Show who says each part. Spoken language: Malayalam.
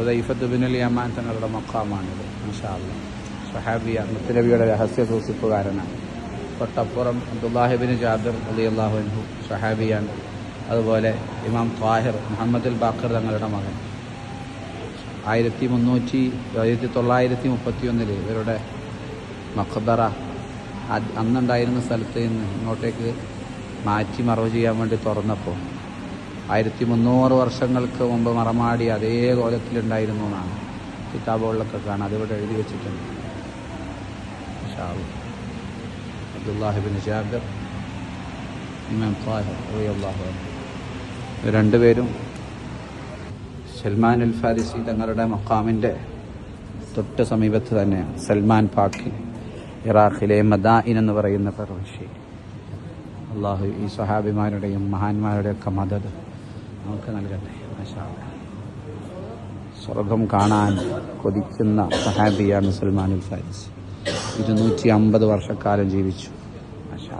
Speaker 1: ഉദൈഫത്ത് ബിനുൽ യമാൻ തങ്ങളുടെ മക്കാമാണിത് മഷാല്ല സഹാബിയ മുത്തനബിയുടെ രഹസ്യ സൂസിപ്പുകാരനാണ് തൊട്ടപ്പുറം അബ്ദുല്ലാഹിബിൻ ജാബിർ അലി അള്ളാഹുൻഹു സഹാബിയാണ് അതുപോലെ ഇമാം ത്വാഹിർ മുഹമ്മദ് അൽ ബാഖർ തങ്ങളുടെ മകൻ. ആയിരത്തി മുന്നൂറ്റി ആയിരത്തി തൊള്ളായിരത്തി മുപ്പത്തി ഒന്നിൽ ഇവരുടെ മഖബറ അന്നുണ്ടായിരുന്ന സ്ഥലത്ത് നിന്ന് ഇങ്ങോട്ടേക്ക് മാറ്റി മറവ് ചെയ്യാൻ വേണ്ടി തുറന്നപ്പോൾ ആയിരത്തി മുന്നൂറ് വർഷങ്ങൾക്ക് മുമ്പ് മറമാടി അതേ കോലത്തിലുണ്ടായിരുന്നു എന്നാണ് കിതാബുകളിലൊക്കെ കാണാം അതിവിടെ എഴുതി വെച്ചിട്ടുണ്ട്. അബ്ദുല്ലാഹിബിൻ ജാബിർ ഇമാം രണ്ടുപേരും സൽമാൻ അൽ ഫാരിസി തങ്ങളുടെ മക്കാമിന്റെ തൊട്ട് സമീപത്ത് തന്നെ സൽമാൻ പാക്കി ഇറാഖിലെ മദായിൻ എന്ന് പറയുന്ന പ്രവിശ്യ അള്ളാഹു ഈ സഹാബിമാരുടെയും മഹാന്മാരുടെയൊക്കെ മദത് നമുക്ക് നൽകട്ടെ. സ്വർഗം കാണാൻ കൊതിക്കുന്ന സഹാബിയാണ് സൽമാൻ ഫാരിസ് ഇരുന്നൂറ്റി അമ്പത് വർഷക്കാലം ജീവിച്ചു അല്ലാ.